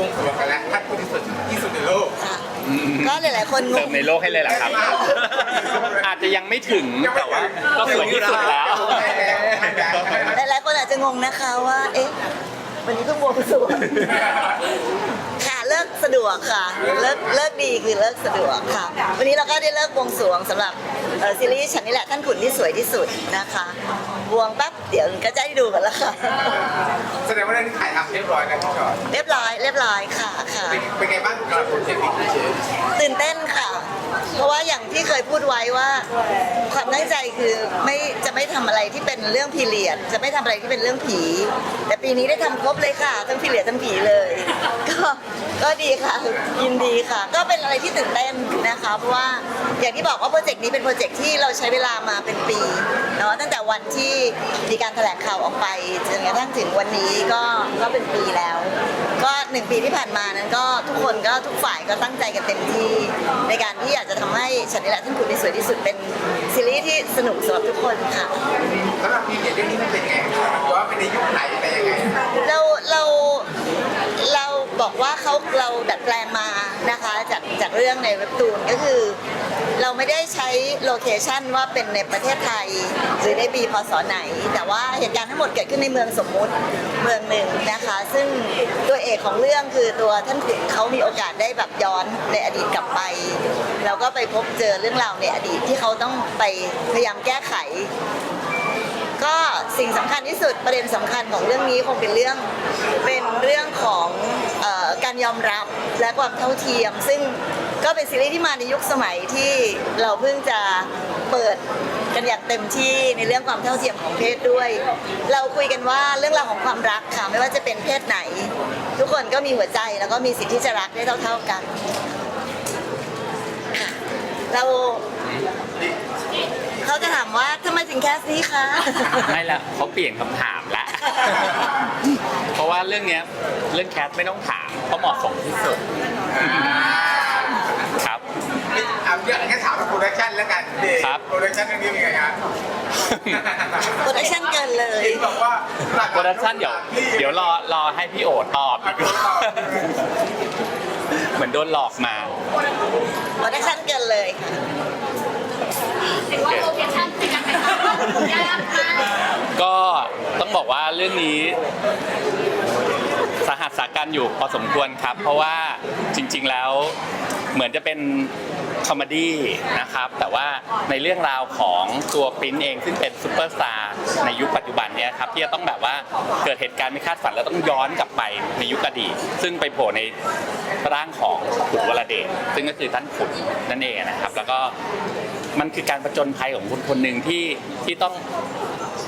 วงสรวงกันแล้วท่านผู้ที่สุดที่สุดในโลก ค่ะก็หลายๆคนงเติงมในโลกให้เลยเหรอครับ อาจจะยังไม่ถึงแต่ว่าก็สวยที่สุดแล้ว หลายๆคนอาจจะงงนะคะว่า เอ๊ะ วันนี้เพิ่งบวงสรวงค่ะเลิกสะดวกค่ะเลิกเลิกดีคือเลิกสะดวกค่ะ วันนี้เราก็ได้เลิกบวงสรวงสำหรับเอ่อซีรีส์ฉันนี่แหละท่านขุนที่สวยที่สุดนะคะบวงปั๊บเดี๋ยวก็จะได้ดูกันแล้วค่ะ แสดงว่าเรื่องนี้ถ่ายทำเรียบร้อยแล้วพี่ชอตเรียบร้อยเรียบร้อยค่ะค่ะ เป็นเป็นไงบ้างกับโปรเจกต์นี้เชฟตื่นเต้นค่ะ เพราะว่าอย่างที่เคยพูดไว้ว่าความตั้งใจคือไม่จะไม่ทำอะไรที่เป็นเรื่องพีเรียด จะไม่ทำอะไรที่เป็นเรื่องผี แต่ปีนี้ได้ทำครบเลยค่ะทั้งพีเรียดทั้งผีเลย ก็ก็ดีค่ะยินดีค่ะ ก็เป็นอะไรที่ตื่นเต้นนะคะเพราะว่าอย่างที่บอกว่าโปรเจกต์นี้เป็นโปรเจกต์ที่เราใช้เวลามาเป็นปีเนาะตั้งแต่วันที่มีการแถลงข่าวออกไปจนกระทั่งถึงวันนี้ก็ก็เป็นปีแล้ว ก็หนึ่งปีที่ผ่านมานั้นก็ทุกคนก็ทุกฝ่ายก็ตั้งใจกันเต็มที่ในการที่อยากจะทำให้ฉันนี่แหละท่านคุณที่สวยที่สุดเป็นซีรีส์ที่สนุกสำหรับทุกคนค่ะสำหรับพี่เนี่ยเรื่องนี้มันเป็นยังไงมันย้อนไปในยุคไหนไปยังไงเราเราเรา บอกว่าเขาเราดัดแปลงมานะคะจากจากเรื่องในเว็บตูนก็คือ เราไม่ได้ใช้โลเคชันว่าเป็นในประเทศไทย หรือในปีพศไหน แต่ว่าเหตุการณ์ทั้งหมดเกิดขึ้นในเมืองสมมุติเมืองหนึ่งนะคะ ซึ่งตัวเอกของเรื่องคือตัวท่านขุนเขามีโอกาสได้แบบย้อนในอดีตกลับไปเราก็ไปพบเจอเรื่องราวในอดีตที่เขาต้องไปพยายามแก้ไข ก็สิ่งสำคัญที่สุดประเด็นสำคัญของเรื่องนี้คงเป็นเรื่องเป็นเรื่องของออการยอมรับและความเท่าเทียม ซึ่งก็เป็นซีรีส์ที่มาในยุคสมัยที่เราเพิ่งจะเปิดกันอย่างเต็มที่ในเรื่องความเท่าเทียมของเพศด้วย เราคุยกันว่าเรื่องราวของความรักค่ะไม่ว่าจะเป็นเพศไหน ทุกคนก็มีหัวใจแล้วก็มีสิทธิ์ที่จะรักได้เท่าๆกัน เรา เขาจะถามว่าทำไมถึงแคสนี้คะไม่ละเขาเปลี่ยนคำถามละ เพราะว่าเรื่องเนี้ยเรื่องแคทไม่ต้องถามเพราะเหมาะสมที่สุดครับเอาเรื่องแค่ถามว่าโปรดักชั่นแล้วกันเดครับ โปรดักชั่นเรื่องนี้เป็นไงครับโปรดักชั่นเกินเลยเห็นบอกว่าโปรดักชั่นเดี๋ยวเดี๋ยวรอรอให้พี่โอตอบดีกว่าเหมือนโดนหลอกมา โปรดักชั่นเกินเลยค่ะ เห็นว่าโลเคชั่นเป็นการถ่ายทำยากมากก็ต้องบอกว่าเรื่องนี้สาหัสสากันอยู่พอสมควรครับ เพราะว่าจริง ๆแล้ว เหมือนจะเป็นคอมเมดี้นะครับแต่ว่าในเรื่องราวของตัวปริ้นเองซึ่งเป็นซูเปอร์สตาร์ในยุคปัจจุบันเนี่ยครับที่จะต้องแบบว่าเกิดเหตุการณ์ไม่คาดฝันแล้วต้องย้อนกลับไปในยุคอดีต ซึ่งไปโผล่ในร่างของขุนวรเดชซึ่งก็คือท่านขุนนั่นเองนะครับ แล้วก็มันคือการประจนภัยของคนคนหนึ่งที่ที่ต้อง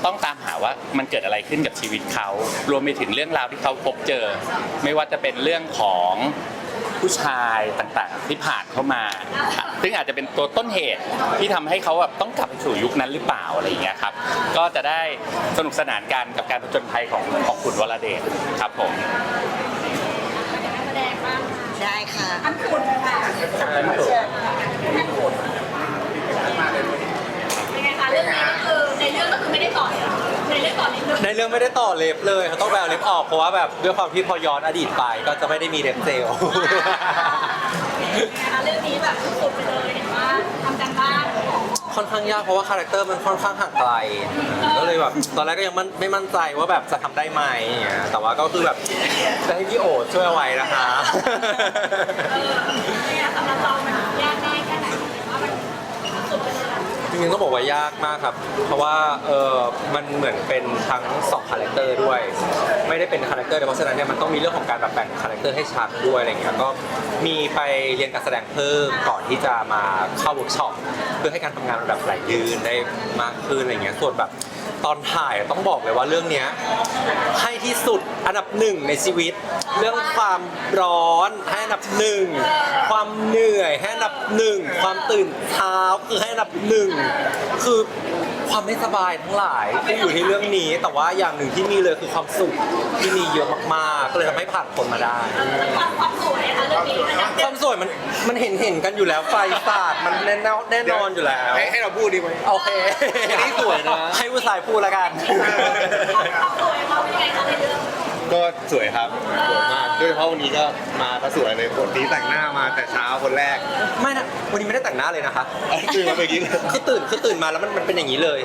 ต้องตามหาว่ามันเกิดอะไรขึ้นกับชีวิตเขา รวมไปถึงเรื่องราวที่เขาพบเจอ ไม่ว่าจะเป็นเรื่องของ ผู้ชายต่างๆ ที่ผ่านเข้ามา ซึ่งอาจจะเป็นตัวต้นเหตุที่ทำให้เขาแบบต้องกลับไปสู่ยุคนั้นหรือเปล่าอะไรอย่างเงี้ยครับ ก็จะได้สนุกสนานกันกับการผจญภัยของของขุนวรเดชครับผมแสดงมากได้ค่ะท่านคุณค่ะ เรื่องไม่ได้ต่อเล็บเลยเขาต้องไปเอาเล็บออกเพราะว่าแบบด้วยความที่พอย้อนอดีตไปก็จะไม่ได้มีเล็บเจลนะคะเรื่องนี้แบบสุดๆไปเลยเห็นว่าทำกันบ้านค่อนข้างยากเพราะว่าคาแรคเตอร์มันค่อนข้างห่างไกลก็เลยแบบตอนแรกก็ยังมันไม่มั่นใจว่าแบบจะทำได้ไหมอย่างเงี้ยแต่ว่าก็คือแบบจะให้พี่โอช่วยเอาไว้นะคะ เออเป็นไง ริงๆต้องบอกว่ายากมากครับ เพราะว่าเออมันเหมือนเป็นทั้งสองคาแรคเตอร์ด้วย ไม่ได้เป็นคาแรคเตอร์เดียวเพราะฉะนั้นเนี่ยมันต้องมีเรื่องของการแบบแบ่งคาแรคเตอร์ให้ชัดด้วยอะไรเงี้ยก็มีไปเรียนการแสดงเพิ่มก่อนที่จะมาเข้าเวิร์กช็อปเพื่อให้การทำงานมันแบบไหลยืนได้มากขึ้นอะไรเงี้ยส่วนแบบ ตอนถ่ายต้องบอกเลยว่าเรื่องเนี้ยให้ที่สุดอันดับหนึ่งในชีวิต เรื่องความร้อนให้อันดับหนึ่งความเหนื่อยให้อันดับหนึ่งความตื่นเช้าคือให้อันดับหนึ่งคือ ความไม่สบายทั้งหลายที่อยู่ที่เรื่องนี้ แต่ว่าอย่างหนึ่งที่มีเลยคือความสุขที่มีเยอะมากๆ ก็เลยทำให้ผ่านผลมาได้ ความความสวยนะคะเรื่องนี้นะคะความสวยมันมันเห็นเห็นกันอยู่แล้วไฟสาดมันแน่นอนแน่นอนอยู่แล้ว ให้ให้เราพูดดีไหม โอเคอันนี้สวยนะ ให้ผู้ชายพูดแล้วกัน ความสวยเขาเป็นยังไงคะในเรื่อง ก็สวยครับสวยมากโดยเฉพาะวันนี้ก็มาก็สวยเลยคนนี้แต่งหน้ามาแต่เช้าคนแรกไม่นะวันนี้ไม่ได้แต่งหน้าเลยนะคะตื่นมาเมื่อกี้เลยคือตื่นคือตื่นมาแล้วมันมันเป็นอย่างนี้เลย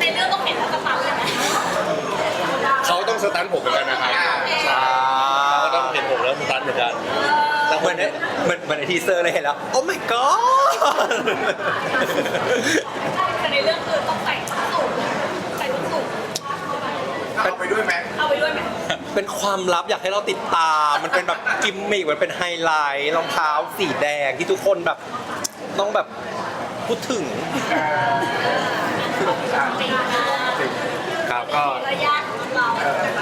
ในเรื่องต้องเห็นแล้วกระเป๋าเลยไหมเขาต้องสตันผมเหมือนกันนะครับเขาก็ต้องเห็นผมแล้วสตันเหมือนกันแต่เหมือนในเหมือนเหมือนในทีเซอร์เลยเห็นแล้ว โอ้ my god แต่ในเรื่องคือต้องใส่ส้นสูงใส่ส้นสูง เอาไปด้วยไหมเอาไปด้วยไหมเป็นความลับอยากให้เราติดตาม มันเป็นแบบกิมมิกมันเป็นไฮไลท์รองเท้าสีแดงที่ทุกคนแบบต้องแบบพูดถึงครับก็ระยะของเรา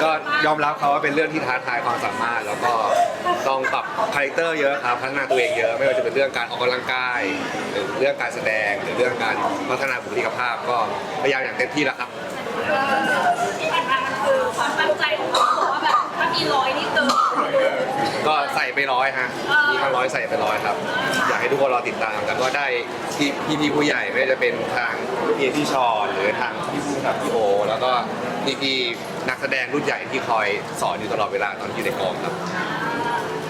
ก็ยอมรับเขาว่าเป็นเรื่องที่ท้าทายความสามารถ แล้วก็ต้องปรับคาแรคเตอร์เยอะครับพัฒนาตัวเองเยอะไม่ว่าจะเป็นเรื่องการออกกำลังกายหรือเรื่องการแสดงหรือเรื่องการพัฒนาบุคลิกภาพ ก็พยายามอย่างเต็มที่แล้วครับ มีร้อยนี่เติมก็ใส่ไปร้อยฮะมีทั้งร้อยใส่ไปร้อยครับ อยากให้ทุกคนรอติดตามแล้วก็ได้พี่พี่พี่ผู้ใหญ่ไม่ว่าจะเป็นทางพี่พี่ชอนหรือทางพี่ผู้กับพี่โอ แล้วก็พี่พี่นักแสดงรุ่นใหญ่ที่คอยสอนอยู่ตลอดเวลาตอนอยู่ในกองครับ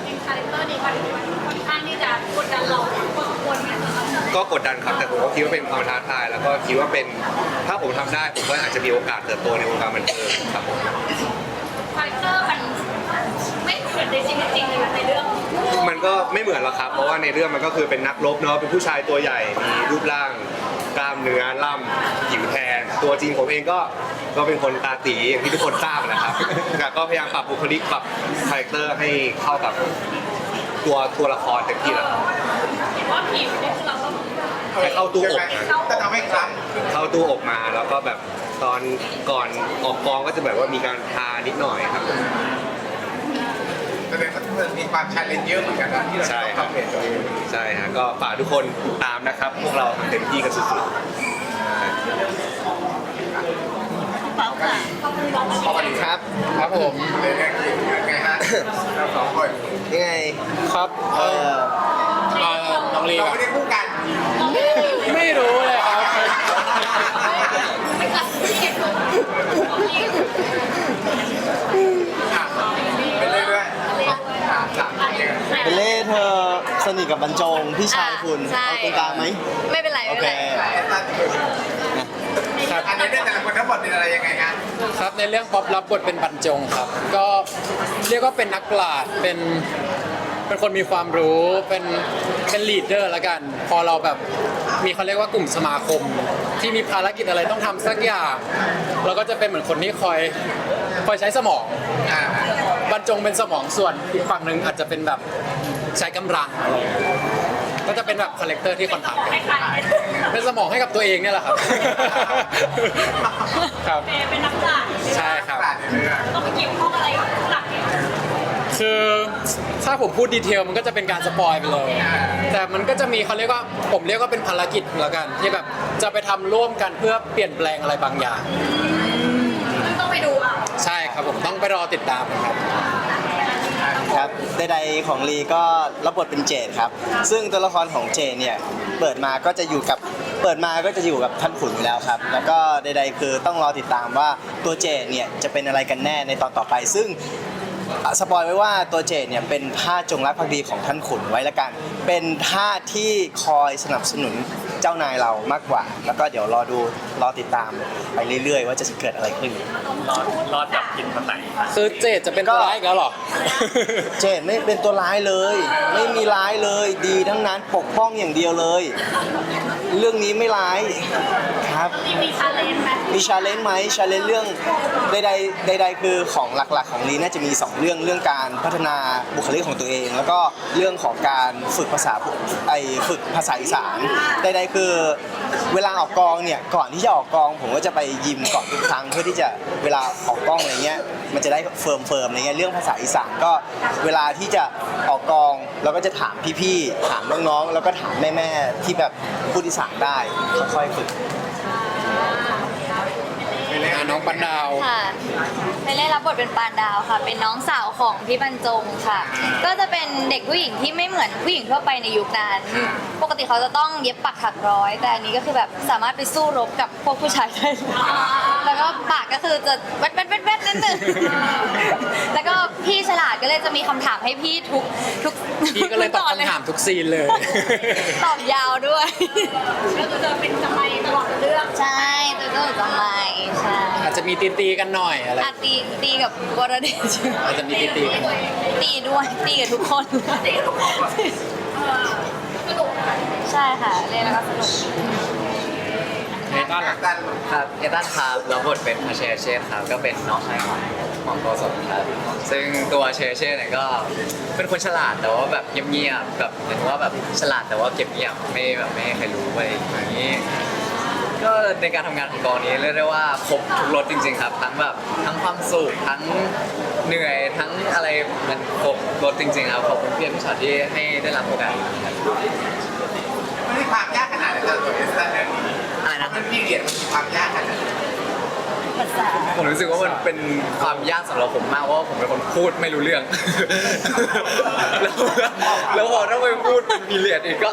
เป็นคาแรคเตอร์นี้มันค่อนข้างที่จะกดดันเราพอสมควรไหมสำหรับเราก็กดดันครับแต่ผมก็คิดว่าเป็นความท้าทาย แล้วก็คิดว่าเป็นถ้าผมทำได้ผมก็อาจจะมีโอกาสเติบโตในวงการบันเทิงครับผม คาแรคเตอร์มันไม่เหมือน ในชีวิตจริงเลยนะในเรื่องมันก็ไม่เหมือนหรอกครับ เพราะว่าในเรื่องมันก็คือเป็นนักรบเนาะเป็นผู้ชายตัวใหญ่มีรูปร่างกล้ามเนื้อล่ำผิวแทน ตัวจริงผมเองก็ก็เป็นคนตาตีอย่างที่ทุกคนทราบนะครับแต่ก็พยายามปรับบุคลิกปรับคาแรคเตอร์ให้เข้ากับตัวตัวละครเต็มที่แล้วครับเห็นว่าผิวเนี่ยคือเราต้องให้เข้าตู้อบจะทำให้ครั้งเข้าตู้อบมาแล้วก็แบบตอนก่อนออกกองก็จะแบบว่ามีการทานิดหน่อยครับ แสดงว่ามันมีความชาเลนจ์เยอะเหมือนกันนะที่เราใช่ต้องครับทำเปลี่ยนตัวเองใช่ฮะก็ฝากทุกคนตามนะครับ พวกเราทำเต็มที่กันสุดๆเป้าค่ะสวัสดีครับ ครับผมเรื่องคือไงฮะเราสองคนยังไงครับ เออเอ่อน้องลีเราครับไม่ได้คู่กันไม่รู้เลยครับ ไม่กัดที่เห็นเลย อะไปเรื่อยๆอะสามคนเนี่ย เบลเล่เธอส นิทกับบรรจงพี่ชายคุณใช่ เอาตรงกลางไหมไม่เป็นไรโอไม่เค เป็นไรแอสตันครับอันนี้เรื่องแต่ละคนทั้งหมดเป็นอะไรยังไงฮะครับในเรื่องป๊อปรับบทเป็นบรรจงครับ ก็เรียกว่าเป็นนักปราชญ์เป็นเป็นคนมีความรู้เป็นเป็นลีดเดอร์ละกัน พอเราแบบมีเขาเรียกว่ากลุ่มสมาคม ที่มีภารกิจอะไรต้องทำสักอย่างเราก็จะเป็นเหมือนคนที่คอยคอยใช้สมอง อ่าบรรจงเป็นสมองส่วนอีกฝั่งหนึ่งอาจจะเป็นแบบ ใช้กำลังอะไรอย่างเงี้ยก็จะเป็นแบบคาแรคเตอร์ที่คอนทราสต์กันให้ใครเป็นสมองให้กับตัวเองเนี่ยแหละครับ ครับ เป็นนักปราชญ์ใช่ครับปราดในเรื่องต้องไปเกี่ยวข้องอะไรกับหลักเนี่ยคือถ้าผมพูดดีเทลมันก็จะเป็นการสปอยไปเลย แต่มันก็จะมีเขาเรียกว่าผมเรียกว่าเป็นภารกิจแล้วกัน ที่แบบจะไปทำร่วมกันเพื่อเปลี่ยนแปลงอะไรบางอย่าง ต้องไปดูอะ ใช่ครับผมต้องไปรอติดตามครับครับ ใดๆของลีก็รับบทเป็นเจดครับ ซึ่งตัวละครของเจดเนี่ยเปิดมาก็จะอยู่กับเปิดมาก็จะอยู่กับท่านขุนอยู่แล้วครับ แล้วก็ใดๆคือต้องรอติดตามว่าตัวเจดเนี่ยจะเป็นอะไรกันแน่ในตอนต่อไป ซึ่งสปอยไว้ว่าตัวเจดเนี่ยเป็นท่าจงรักภักดีของท่านขุนไว้ละกัน เป็นท่าที่คอยสนับสนุน เจ้านายเรามากกว่า แล้วก็เดี๋ยวรอดูรอติดตามไปเรื่อย ๆ ว่าจะเกิดอะไรขึ้น รอดรอดจับกินคนไหนคือเจดจะเป็นตัวร้ายอีกแล้วเหรอ เจดไม่เป็นตัวร้ายเลย ไม่มีร้ายเลย ดีทั้งนั้นปกป้องอย่างเดียวเลย เรื่องนี้ไม่ร้ายครับมีมีชาเลนจ์ไหมมีชาเลนจ์ไหมชาเลนจ์เรื่องใดๆใดๆคือของหลักๆ ของลีน่าจะมี 2 เรื่องเรื่องการพัฒนาบุคลิกของตัวเอง แล้วก็เรื่องของการฝึกภาษาไอฝึกภาษาอีสานใดๆคือเวลาออกกองเนี่ยก่อนที่จะออกกอง ผมก็จะไปยิมก่อนทุกครั้งเพื่อที่จะเวลาออกกล้องอะไรเงี้ยมันจะได้เฟิร์มเฟิร์มอะไรเงี้ยเรื่องภาษาอีสานก็เวลาที่จะออกกองเราก็จะถามพี่ๆถามน้องๆ แล้วก็ถามแม่ๆที่แบบพูดอีสานได้ค่อยๆฝึกเอ่าน้องปันดาวค่ะไปเล่นรับบทเป็นปานดาวค่ะ เป็นน้องสาวของพี่บรรจงค่ะ ก็จะเป็นเด็กผู้หญิงที่ไม่เหมือนผู้หญิงทั่วไปในยุคนั้น ปกติเขาจะต้องเย็บปักถักร้อย แต่อันนี้ก็คือแบบสามารถไปสู้รบกับพวกผู้ชายได้เลยแล้วก็ปากก็คือจะแวดแวดแวดแวดนิดนึงแล้วก็พี่ฉลาดก็เลยจะมีคำถามให้พี่ทุกทุกพี่ก็เลยตอบนคำถามทุกซีนเลย ตอบยาวด้วย ก็คือจะเป็นจำเลยตลอดเรื่องใช่ตัวเจ้าทำไมใช่อาจจะมีตีตีๆกันหน่อยอะไร อาตีตีกับวรเดชอาจจะมีตีตีๆกันตีด้วยตีกับทุกคนตีกับทุกคนสนุกใช่ค่ะเล่นแล้วก็สนุกเนต้าหลักครับเอตันครับรับบทเป็นพาเชเช่ครับก็เป็นน้องชายของของโกศลครับซึ่งตัวเชเช่เนี่ยก็เป็นคนฉลาดแต่ว่าแบบเงียบๆแบบเหมือนว่าแบบฉลาดแต่ว่าเก็บเงียบไม่แบบไม่ให้ใครรู้อะไรอย่างนี้ ก็ในการทำงานของกองนี้เรียกได้ว่าครบทุกรสจริง ๆ ครับ ทั้งแบบทั้งความสุขทั้งเหนื่อยทั้งอะไรมันครบรสจริงๆครับขอบคุณพี่พี่ชอตที่ให้ได้รับโอกาสนี้ครับมันมีความยากขนาดไหนสำหรับตัวเอสเตอร์เรื่องนี้อะไรนะ มันพี่เรียนมันมีความยากขนาดไหน ผมรู้สึกว่ามันเป็นความยากสำหรับผมมากเพราะว่าผมเป็นคนพูดไม่รู้เรื่อง แล้วแล้วพอต้องไปพูดเป็นพีเรียดอีกก็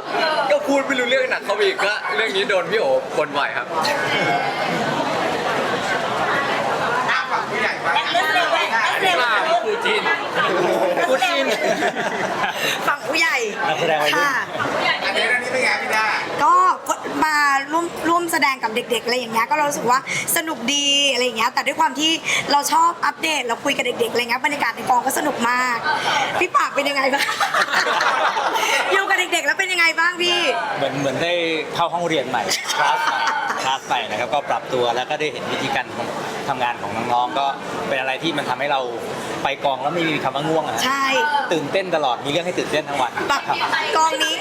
ก็พูดไม่รู้เรื่องหนักเข้าไปอีกก็เรื่องนี้โดนพี่โอ๋บนบ่อยครับ หน้าฝั่งผู้ใหญ่มากเล่นเร็วเว้ยเล่นเร็วคู่จีนพูดเร็วฝั่งผู้ใหญ่นักแสดงวัยรุ่น ค่ะ อันนี้เรื่องนี้เป็นไงพี่ด้า ก็ มาร่วมร่วมแสดงกับเด็กๆอะไรอย่างเงี้ยก็เรารู้สึกว่าสนุกดีอะไรอย่างเงี้ยแต่ด้วยความที่เราชอบอัปเดตเราคุยกับเด็กๆอะไรเงี้ยบรรยากาศในกองก็สนุกมาก พี่ปากเป็นยังไงบ้าง อยู่กับเด็กๆแล้วเป็นยังไงบ้างพี่ เหมือนเหมือนได้เข้าห้องเรียนใหม่ คลาสใหม่คลาสใหม่นะครับก็ปรับตัวแล้วก็ได้เห็นวิธีการทำงานของน้องๆก็เป็นอะไรที่มันทำให้เรา ไปกองแล้วไม่มีคำว่าง่วงอะใช่ตื่นเต้นตลอดมีเรื่องให้ตื่นเต้นทั้งวันแบบครับกองนี้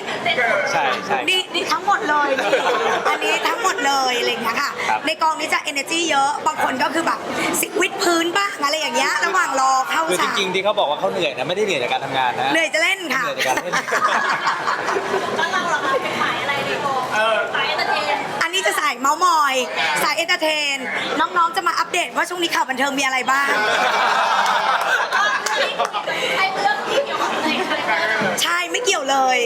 ใช่ใช่ นี่นี่ทั้งหมดเลยนี่อันนี้ทั้งหมดเลยอะไรอย่างเงี้ยค่ะ ครับ ในกองนี้จะ energy เยอะ บางคนก็คือแบบสิวิดพื้นบ้างอะไรอย่างเงี้ย ระหว่างรอเข้าคือจฉากริงๆที่เขาบอกว่าเขาเหนื่อยนะไม่ได้เหนื่อยจากการทำงานนะเหนื่อยจะเล่นค่ะ เหนื่อยจากการเล่น แล้วเราล่ะคะเป็นขายอะไรในกองขายเอนเตอร์เทนอันนี้จะสายเมาส์มอย สายเอนเตอร์เทน น้องๆ จะมาอัปเดตว่าช่วงนี้ข่าวบันเทิงมีอะไรบ้าง ไอ้เรื่องที่เกี่ยวกับในคาแรคเตอร์ใช่ไม่เกี่ยวเลย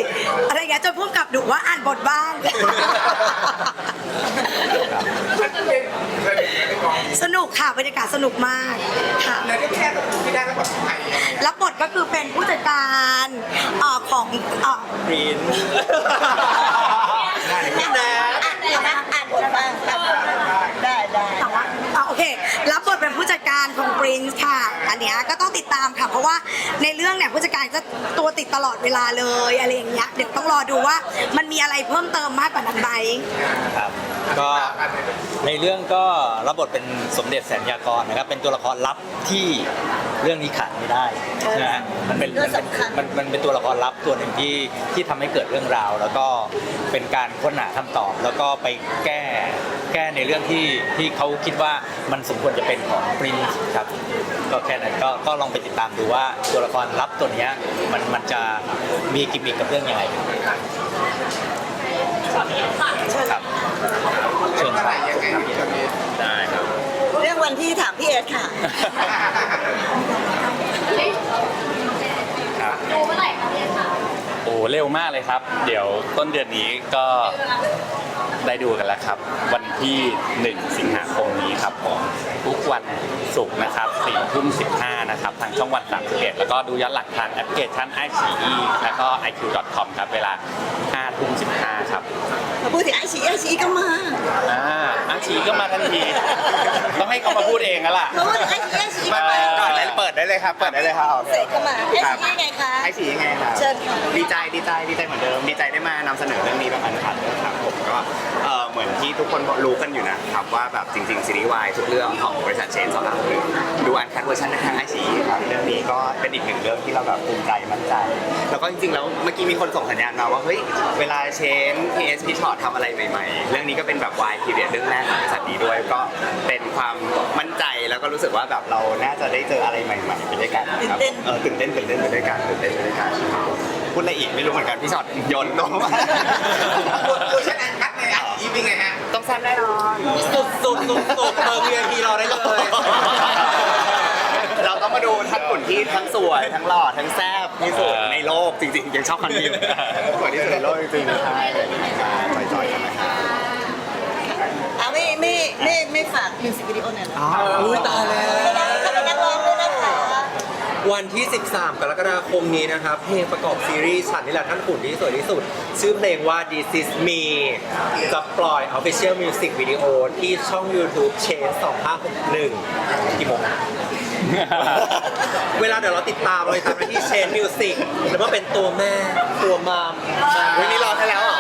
อะไรอย่างเงี้ยจนพูดกับดุว่าอ่านบทบ้างมันเป็นเรื่องนี้ในกองสนุกค่ะบรรยากาศสนุกมากค่ะแล้วที่แค่ต้องพี่ด้าต้องแบบไทยยังไงรับบทก็คือเป็นผู้จัดการเอ่อของเอ่อกรีนนี่นะอ่านได้ไหมอ่านบทบ้างได้ได้แต่ว่าอะโอเค การของปรินซ์ค่ะ อันเนี้ยก็ต้องติดตามค่ะ เพราะว่าในเรื่องเนี่ยผู้จัดการจะตัวติดตลอดเวลาเลยอะไรอย่างเงี้ยเดี๋ยวต้องรอดูว่ามันมีอะไรเพิ่มเติมมากกว่านั้นไหม ครับ ก็ในเรื่องก็รับบทเป็นสมเด็จแสนยากรนะครับ เป็นตัวละครลับที่เรื่องนี้ขาดไม่ได้ใช่ไหมมันเป็นเรื่องสำคัญมันมันเป็นตัวละครลับตัวหนึ่งที่ที่ทำให้เกิดเรื่องราว แล้วก็เป็นการค้นหาคำตอบ แล้วก็ไปแก้แก้ในเรื่องที่ที่เขาคิดว่ามันสมควรจะเป็นของปรินซ์ครับ ก็แค่นั้นก็ก็ลองไปติดตามดูว่าตัวละครลับตัวเนี้ยมันมันจะมีกิมมิคกับเรื่องยังไงครับ เชิญเมื่อคไหรัร่บยังไงพี่ตอนนี้ได้ครับ เรื่องวันที่ถามพี่เอสค่ะ ครับ ดูเมื่อไหร่คะพี่คะโอ้เร็วมากเลยครับ เดี๋ยวต้นเดือนนี้ก็ได้ดูกันแล้วครับ วันที่ 1 สิงหาค มนี้ครับผมทุกวันศุกร์นะครับ4ทุ่ม15นะครับ ทางช่องวัน31แล้วก็ดูย้อนหลังทางแอปพลิเคชัน i อ e แล้วก็ iq.com ครับเวลา5ทุ่ม15ครับมาพูดถึงไอชีไอชีก็มาอ่าอาชีก็มาทันที ต้องให้เขามาพูดเองแล้วล่ะมาพูดถึงไอชีไอชีก็มามาก่อนเลยเปิดได้เลยครับ เปิดได้เลยครับเสร็จก็มาไอชียังไงคะไอสียังไงครับเชิญค่ะดีใจดีใจดีใจเหมือนเดิมดีใจได้มานำเสนอเรื่องนี้แบบอันคัดนะครับผมก็เอ่อเหมือนที่ทุกคนรู้กันอยู่นะครับว่าแบบจริงๆซีรีส์วายทุกเรื่องของบริษัทเชนสองอันเลยดูอันคัดเวอร์ชันทางไอซีครับเรื่องนี้ก็เป็นอีกหนึ่งเรื่องที่เราแบบภูมิใจมั่นใจ แล้วก็จริงๆแล้วเมื่อกี้มีคนส่งสัญญาณมาว่าเฮ้ยเวลาเชนพีเอสพีช็อตทำอะไรใหม่ๆ เรื่องนี้ก็เป็นแบบวายพีเรียดเรื่องแรกของบริษัทนี้ด้วยก็เป็นความมั่นใจแล้วก็รู้สึกว่าแบบเราน่าจะได้เจออะไรใหม่ๆไปด้วยกันครับตื่นเต้นเออตื่นเต้นตื่นเต้นไปด้วยกันตื่นเต้นไปด้วยกันครับผมพูดอะไรอีกไม่รู้เหมือนกันพี่ช็อตโยนตรงมาเวอร์ชันอันคัดในไอชีเป็นไงฮะ ต้องแซ่บแน่นอนสุดสุดสุดสุดเติม VIP รอได้เลย เราต้องมาดูท่านขุนที่ทั้งสวยทั้งหล่อทั้งแซ่บที่สุดในโลกจริงๆ ยังชอบคันนี้อยู่สวยที่สุดในโลกจริงๆนะครับจอยๆกันนะครับอะไม่ไม่ไม่ไม่ฝากมิวสิกวิดีโอหน่อยเหรอ อุ้ยตายแล้ว เขาเป็นนักร้องด้วยนะคะ วันที่ 13 กรกฎาคมนี้นะครับ เพลงประกอบซีรีส์ฉันนี่แหละท่านขุนที่สวยที่สุด ชื่อเพลงว่า This Is Me จะปล่อย Official Music Video ที่ช่อง YouTube Change 2561กี่โมงนะเวลาเดี๋ยวเราติดตามเราติดตามได้ที่ Change Music แล้วก็เป็นตัวแม่ตัวมามวันนี้รอให้แล้วเหรอ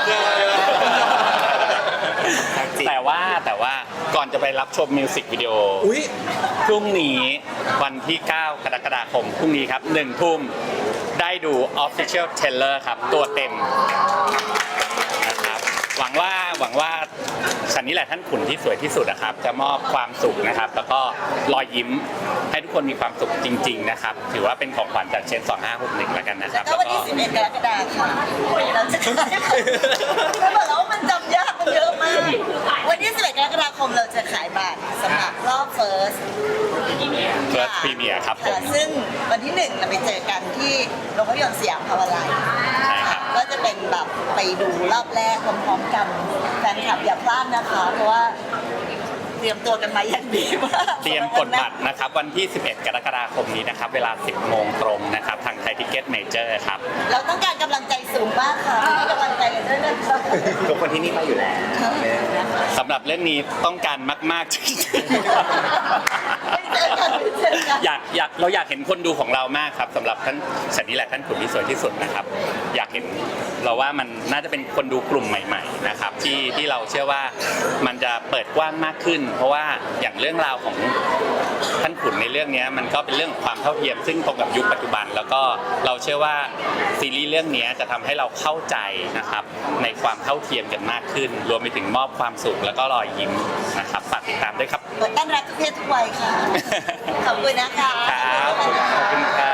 แต่ว่าแต่ว่า ก่อนจะไปรับชมมิวสิกวิดีโออุ้ยพรุ่งนี้วันที่ 9 กรกฎาคมพรุ่งนี้ครับหนึ่งทุ่มได้ดู Official t a i l e r ครับ ตัวเต็มนะครับหวังว่าหวังว่าฉันนี่แหละท่านขุนที่สวยที่สุดนะครับ จะมอบความสุขนะครับ แล้วก็รอยยิ้มให้ทุกคนมีความสุขจริง ๆ นะครับ ถือว่าเป็นของขวัญจากเชน2561แล้วกันนะคแล้รัวบก็วันที่11กรกฎาคมค่ะเราจะขายแล้วบอกแล้วว่ามันจำยากมัน เยอะมาก วันที่11กรกฎาคมเราจะขายบัตรสำหรับรอบ First First Premier ครับผมะซึ่งวันที่หนึ่งเราไปเจอกันที่โรงภาพยนตร์สยามพาวาไลน์ใช่ครับ ก็จะเป็นแบบไปดูรอบแรกพร้อมๆกันแฟนคลับอย่าพลาดนะคะ เพราะว่า เตรียมตัวกันมาอย่างดีมากเตรียมกดบัตรนะครับ วันที่ 11 กรกฎาคมนี้นะครับ เวลา 10 โมงตรงนะครับ ทางไทยทิเก็ตเมเจอร์ครับ เราต้องการกำลังใจสูงมากค่ะให้กำลังใจกันด้วยนะคะทุกคนที่นี่ไปอยู่แล้วสำหรับเรื่องนี้ต้องการมาก ๆจริงไม่เจอกันไม่เจอกันๆ อยากอยากเราอยากเห็นคนดูของเรามากครับสำหรับท่านฉันนี่แหละท่านขุนที่สวยที่สุดนะครับ อยากเห็นเราว่ามันน่าจะเป็นคนดูกลุ่มใหม่ๆนะครับที่ที่เราเชื่อว่ามันจะเปิดกว้างมากขึ้น เพราะว่าอย่างเรื่องราวของท่านขุนในเรื่องเนี้ยมันก็เป็นเรื่องของความเท่าเทียม ซึ่งตรงกับยุคปัจจุบัน แล้วก็เราเชื่อว่าซีรีส์เรื่องเนี้ยจะทำให้เราเข้าใจนะครับในความเท่าเทียมกันมากขึ้น รวมไปถึงมอบความสุขแล้วก็รอยยิ้มนะครับฝากติดตามด้วยครับเปิดต้อนรับทุกเพศทุกวัยค่ะขอบคุณนะคะขอบคุณค่ะ